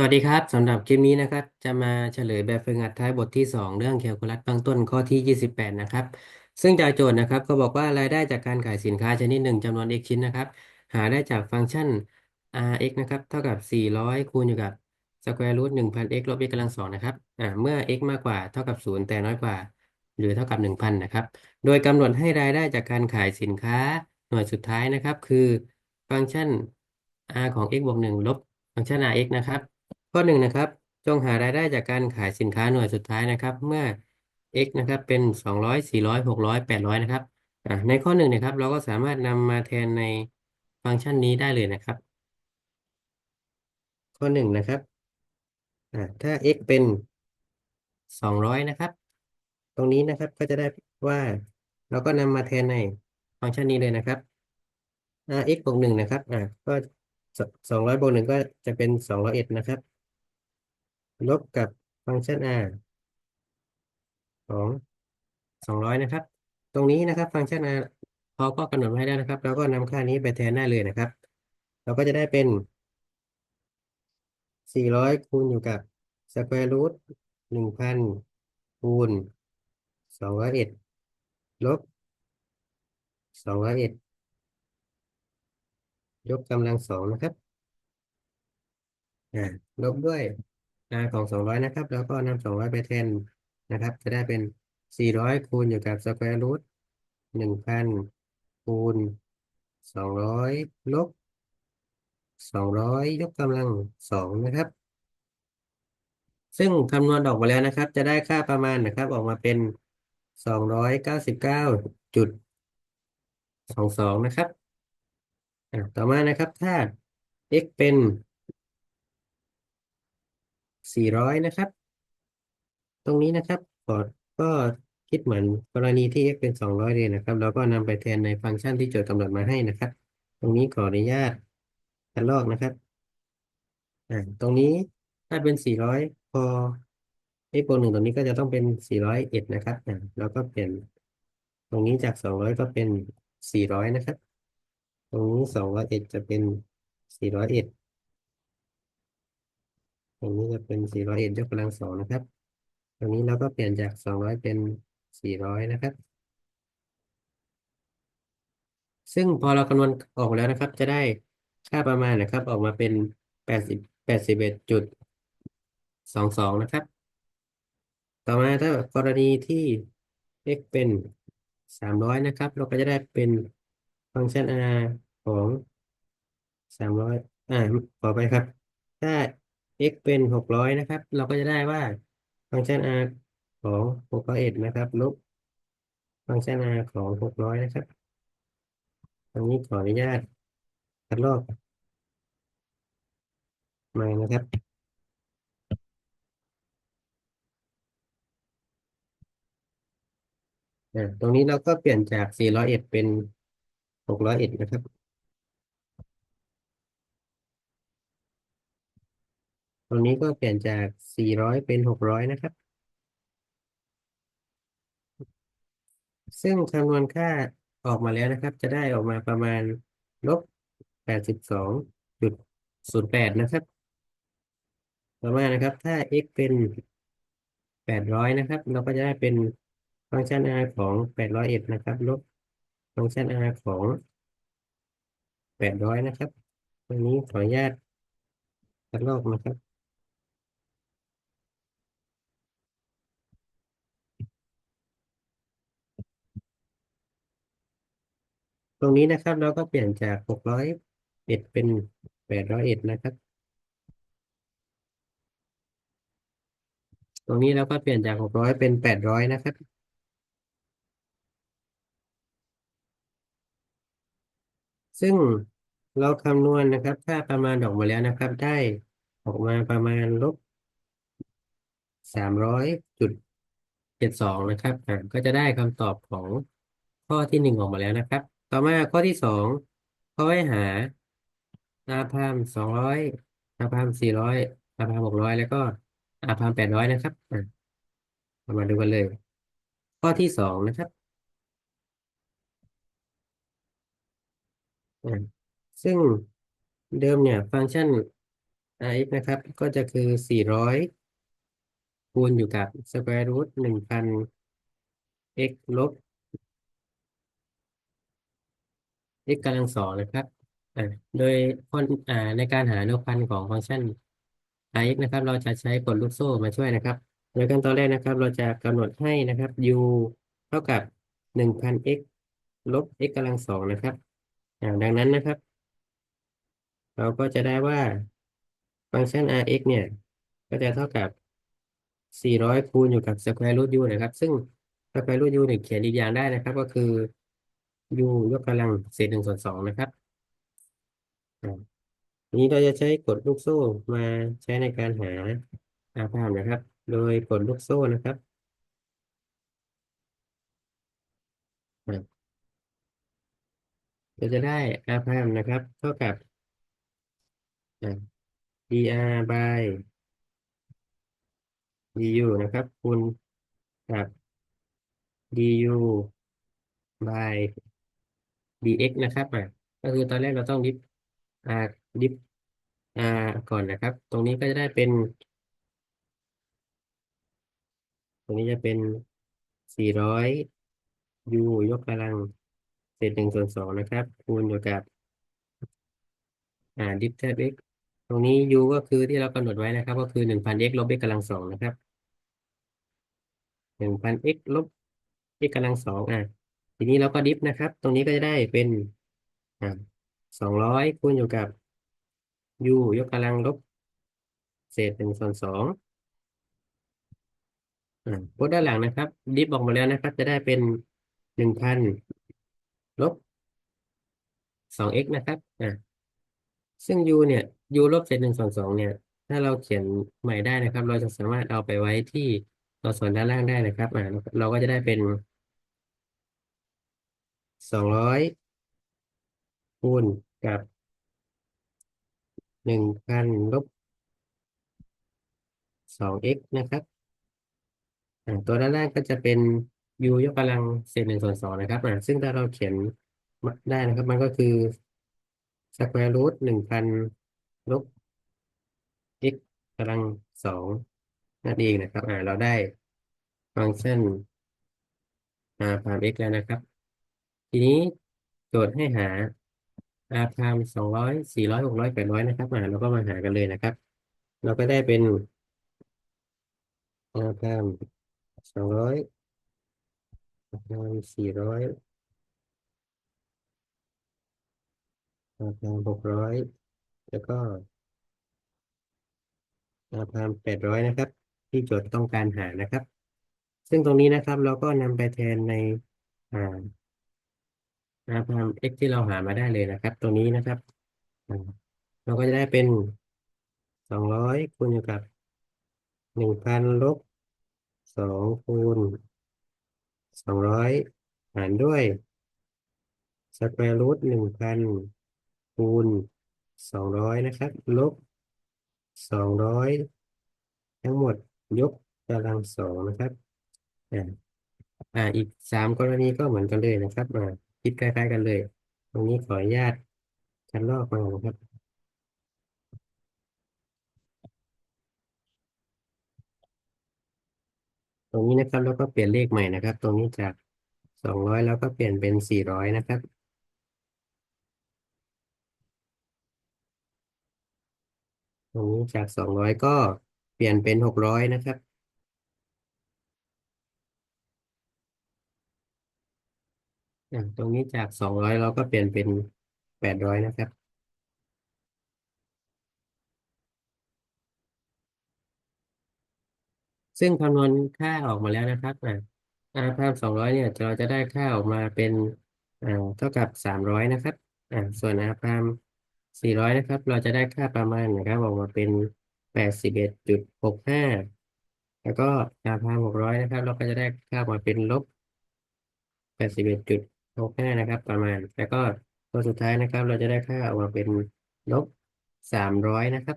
สวัสดีครับสำหรับคลิปนี้นะครับ จะมาเฉลยแบบฝึกหัดท้ายบทที่ 2 เรื่องแคลคูลัสเบื้องต้นข้อที่ 28 นะครับ ซึ่งจากโจทย์นะครับก็บอกว่ารายได้จากการขายสินค้าชนิดหนึ่งจำนวน x ชิ้นนะครับ หาได้จากฟังก์ชัน rx นะครับ เท่ากับ 400 คูณอยู่กับ square root 1,000 x ลบ x กำลังสองนะครับอ่าเมื่อ x มากกว่าเท่ากับ 0 แต่น้อยกว่า หรือเท่ากับ 1,000 นะครับ โดยกำหนดให้รายได้จากการขายสินค้าหน่วยสุดท้ายนะครับ คือฟังก์ชัน r ของ x บวก1ลบฟังก์ชัน rx นะครับ ข้อหนึ่งนะครับ จงหารายได้จากการขายสินค้าหน่วยสุดท้ายนะครับ เมื่อ x นะครับเป็นสองร้อยสี่ร้อยหกร้อยแปดร้อยนะครับอ่าในข้อหนึ่งนะครับ เราก็สามารถนำมาแทนในฟังก์ชันนี้ได้เลยนะครับ ข้อหนึ่งนะครับอ่าถ้า x เป็นสองร้อยนะครับ ตรงนี้นะครับก็จะได้ว่าเราก็นำมาแทนในฟังก์ชันนี้เลยนะครับอ่า x บวกหนึ่งนะครับอ่าก็สองร้อยบวกหนึ่งก็จะเป็นสองร้อยเอ็ดนะครับ ลบกับฟังก์ชัน r ของสองร้อยนะครับ ตรงนี้นะครับฟังก์ชัน r เขาก็กำหนดไว้ให้แล้นะครับเราก็นำค่านี้ไปแทนได้เลยนะครับ เราก็จะได้เป็นสี่ร้อยคูณอยู่กับสแควร์รูทหนึ่งพันคูณสองร้อยเอ็ดลบสองร้อยเอ็ดยกกำลังสองนะครับลบด้วย r ของสองร้อยนะครับ แล้วก็นำสองร้อยไปแทนนะครับ จะได้เป็นสี่ร้อยคูณอยู่กับสแควร์รูทหนึ่งพันคูณสองร้อยลบสองร้อยยกกำลังสองนะครับ ซึ่งคำนวณออกมาแล้วนะครับ จะได้ค่าประมาณนะครับ ออกมาเป็นสองร้อยเก้าสิบเก้าจุดสองสองนะครับต่อมานะครับถ้า x เป็น สี่ร้อยนะครับ ตรงนี้นะครับก็ก็คิดเหมือนกรณีที่ x เป็นสองร้อยเลยนะครับเราก็นำไปแทนในฟังก์ชันที่โจทย์กำหนดมาให้นะครับ ตรงนี้ขออนุญาตคัดลอกนะครับอ่าตรงนี้ถ้าเป็นสี่ร้อยพอ x บวกหนึ่งตรงนี้ก็จะต้องเป็นสี่ร้อยเอ็ดนะครับอ่าแล้วก็เปลี่ยนตรงนี้จากสองร้อยก็เป็นสี่ร้อยนะครับ ตรงนี้สองร้อยเอ็ดจะเป็นสี่ร้อยเอ็ด ตรงนี้จะเป็นสี่ร้อยเอ็ดยกกำลังสองนะครับ ตรงนี้เราก็เปลี่ยนจากสองร้อยเป็นสี่ร้อยนะครับ ซึ่งพอเราคำนวณออกแล้วนะครับ จะได้ค่าประมาณนะครับ ออกมาเป็นแปดสิบแปดสิบเอ็ดจุดสองสองนะครับ ต่อมาถ้ากรณีที่ x เป็นสามร้อยนะครับ เราก็จะได้เป็นฟังก์ชัน r ของสามร้อยอ่าขอไปครับ ถ้า x เป็นหกร้อยนะครับ เราก็จะได้ว่าฟังก์ชัน r ของหกร้อยเอ็ดนะครับ ลบฟังก์ชัน r ของหกร้อยนะครับตรงนี้ขออนุญาตคัดลอกมานะครับตรงนี้เราก็เปลี่ยนจากสี่ร้อยเอ็ดเป็นหกร้อยเอ็ดนะครับ ตรงนี้ก็เปลี่ยนจากสี่ร้อยเป็นหกร้อยนะครับ ซึ่งคำนวณค่าออกมาแล้วนะครับ จะได้ออกมาประมาณลบแปดสิบสองจุดศูนะครับ ต่อมานะครับ ถ้า x เป็นแปดร้อยนะครับ เราก็จะได้เป็นฟังก์ชัน r ของแปดร้อยเอ็ดนะครับ ลบฟังก์ชัน r ของแปดร้อยนะครับตรงนี้ขออนุญาตตัดลอกนะครับ ตรงนี้นะครับ เราก็เปลี่ยนจากหกร้อยเอ็ดเป็นแปดร้อยเอ็ดนะครับ ตรงนี้เราก็เปลี่ยนจากหกร้อยเป็นแปดร้อยนะครับซึ่งเราคำนวณนะครับ ค่าประมาณออกมาแล้วนะครับ ได้ออกมาประมาณลบสามร้อยจุดเจ็ดสองนะครับก็จะได้คำตอบของข้อที่หนึ่งออกมาแล้วนะครับ ต่อมาข้อที่สองเขาให้หาอาพามสองร้อยอาพามสี่ร้อยอาพามหกร้อยแล้วก็อาพามแปดร้อยนะครับเรามาดูกันเลย ข้อที่สองนะครับซึ่งเดิมเนี่ยฟังก์ชัน rx นะครับ ก็จะคือสี่ร้อยคูณอยู่กับ square root หนึ่งพัน x ลบ x กำลังสองนะครับอ่าโดยคนอ่าในการหาอนุพันธ์ของฟังก์ชัน x นะครับ เราจะใช้กฎลูกโซ่มาช่วยนะครับ โดยขั้นตอนแรกนะครับ เราจะกำหนดให้นะครับ u เท่ากับหนึ่งพัน x ลบ x กำลังสองนะครับอ่าดังนั้นนะครับ เราก็จะได้ว่าฟังก์ชัน rx เนี่ย ก็จะเท่ากับ 400 คูณอยู่กับ square root u นะครับ ซึ่ง square root u เนี่ยเขียนอีกอย่างได้นะครับ ก็คือ u ยกกำลังเศษหนึ่งส่วนสองนะครับทีนี้เราจะใช้กฎลูกโซ่มาใช้ในการหาอาพามนะครับ โดยกฎลูกโซ่นะครับเราจะได้อาพามนะครับ เท่ากับ dr by du นะครับคูณกับ du by dx นะครับอะก็คือตอนแรกเราต้องดิฟ r ดิฟ r ก่อนนะครับ ตรงนี้ก็จะได้เป็น ตรงนี้จะเป็น 400 u ยกกำลังเศษหนึ่งส่วนสองนะครับ คูณอยู่กับอ่าดิฟแทบ x ตรงนี้ u ก็คือที่เรากำหนดไว้นะครับ ก็คือหนึ่งพัน x ลบ x กำลังสองนะครับหนึ่งพัน x ลบ x กำลังสองอะ ทีนี้เราก็ดิฟนะครับ ตรงนี้ก็จะได้เป็นสองร้อยคูณอยู่กับ u ยกกำลังลบ เศษหนึ่งส่วนสองอ่าพดด้านหลังนะครับ ดิฟออกมาแล้วนะครับ จะได้เป็นหนึ่งพันลบสอง x นะครับอ่าซึ่ง u เนี่ย u ลบเศษหนึ่งส่วนสองเนี่ย ถ้าเราเขียนใหม่ได้นะครับ เราจะสามารถเอาไปไว้ที่ตัวส่วนด้านล่างได้นะครับอ่าเราก็จะได้เป็น สองร้อยคูณกับหนึ่งพันลบสอง x นะครับตัวด้านล่างก็จะเป็น u ยกกำลังเศษหนึ่งส่วนสองนะครับซึ่งถ้าเราเขียนได้นะครับ มันก็คือ square root หนึ่งพันลบ x กำลังสองนั่นเองนะครับเราได้ฟังก์ชัน r พาม x แล้วนะครับ ทีนี้โจทย์ให้หา r พามสองร้อยสี่ร้อยหกร้อยแปดร้อยนะครับอ่าเราก็มาหากันเลยนะครับ เราก็ได้เป็น r พามสองร้อย r พามสี่ร้อยอาพามหกร้อยแล้วก็อาพามแปดร้อยนะครับ ที่โจทย์ต้องการหานะครับ ซึ่งตรงนี้นะครับเราก็นำไปแทนในอ่า อาพาม x ที่เราหามาได้เลยนะครับตรงนี้นะครับ เราก็จะได้เป็นสองร้อยคูณอยู่กับหนึ่งพันลบสองคูณสองร้อยหารด้วยสแควร์รูทหนึ่งพันคูณสองร้อยนะครับ ลบสองร้อยทั้งหมดยกกำลังสองนะครับอ่าอ่าอีกสามกรณีก็เหมือนกันเลยนะครับอ่า คิดคล้ายๆกันเลย ตรงนี้ขออนุญาตคัดลอกมานะครับ ตรงนี้นะครับแล้วก็เปลี่ยนเลขใหม่นะครับ ตรงนี้จากสองร้อยแล้วก็เปลี่ยนเป็นสี่ร้อยนะครับตรงนี้จากสองร้อยก็เปลี่ยนเป็นหกร้อยนะครับ อย่างตรงนี้จากสองร้อยเราก็เปลี่ยนเป็นแปดร้อยนะครับ ซึ่งคำนวณค่าออกมาแล้วนะครับอ่าอาพามสองร้อยเนี่ยเราจะได้ค่าออกมาเป็นอ่าเท่ากับสามร้อยนะครับอ่าส่วนอาพามสี่ร้อยนะครับ เราจะได้ค่าประมาณนะครับออกมาเป็นแปดสิบเอ็ดจุดหกห้าแล้วก็อาพามหกร้อยนะครับ เราก็จะได้ค่าออกมาเป็นลบแปดสิบเอ็ดจุด หกห้านะครับ ประมาณ แล้วก็ตัวสุดท้ายนะครับ เราจะได้ค่าออกมาเป็นลบสามร้อยนะครับ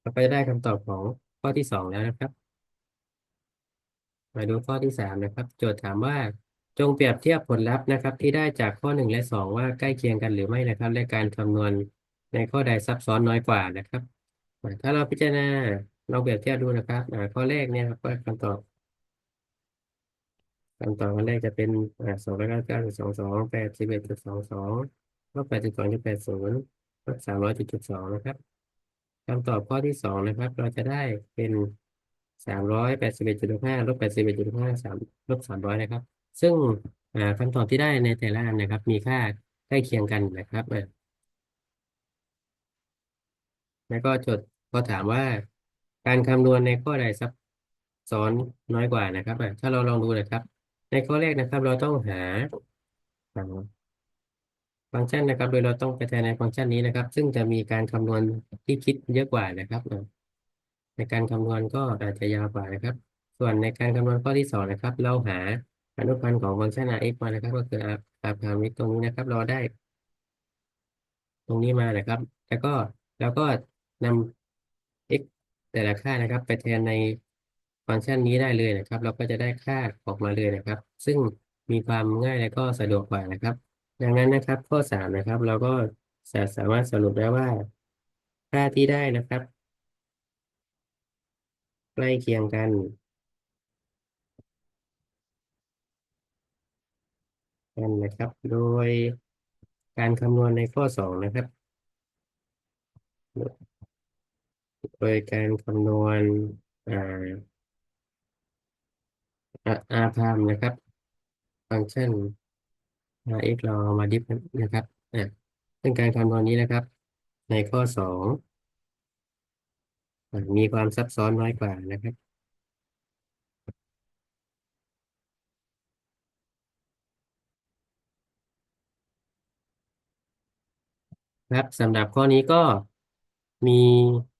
เราก็จะได้คำตอบของข้อที่สองแล้วนะครับ มาดูข้อที่สามนะครับ โจทย์ถามว่าจงเปรียบเทียบผลลัพธ์นะครับ ที่ได้จากข้อหนึ่งและสองว่าใกล้เคียงกันหรือไม่นะครับ และการคำนวณในข้อใดซับซ้อนน้อยกว่านะครับ ถ้าเราพิจารณาลองเปรียบเทียบดูนะครับข้อแรกเนี่ยครับว่าคำตอบ คำตอบข้อแรกจะเป็นอ่าสองร้อยเก้าเก้าจุดสองสองแปดสิบเอ็ดจุดสองสองลบแปดจุดสองจุดแปดศูนย์ลบสามร้อยจุดจุดสองนะครับคำตอบข้อที่สองนะครับ เราจะได้เป็นสามร้อยแปดสิบเอ็ดจุดห้าลบแปดสิบเอ็ดจุดห้าสามลบสามร้อยนะครับ ซึ่งอ่าคำตอบที่ได้ในแต่ละอันนะครับ มีค่าใกล้เคียงกันนะครับแล้วก็จทย์ก็ถามว่าการคำนวณในข้อใดซับซ้อนน้อยกว่านะครับถ้าเราลองดูนะครับ ในข้อแรกนะครับ เราต้องหาฟังก์ชันนะครับ โดยเราต้องไปแทนในฟังก์ชันนี้นะครับ ซึ่งจะมีการคำนวณที่คิดเยอะกว่านะครับ ในการคำนวณก็อาจจะยาวกว่านะครับ ส่วนในการคำนวณข้อที่สองนะครับ เราหาอนุพันธ์ของฟังก์ชัน r(x) มานะครับ ก็คือ r พารามิตตรงนี้นะครับ เราได้ ตรงนี้มานะครับ แล้วก็แล้วก็นำ x แต่ละค่านะครับ ไปแทนใน ฟังก์ชันนี้ได้เลยนะครับ เราก็จะได้ค่าออกมาเลยนะครับ ซึ่งมีความง่ายและก็สะดวกกว่านะครับ ดังนั้นนะครับ ข้อสามนะครับ เราก็จะสามารถสรุปได้ว่า ค่าที่ได้นะครับ ใกล้เคียงกันกันนะครับ โดยการคำนวณในข้อสองนะครับ โดยการคำนวณอ่า อาพามนะครับ ฟังก์ชัน rx เราเอามาดิฟนะครับอ่าซึ่งการคำนวณนี้นะครับ ในข้อสองมีความซับซ้อนน้อยกว่านะครับครับสำหรับข้อนี้ก็มี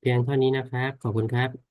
เพียงเท่านี้นะครับ ขอบคุณครับ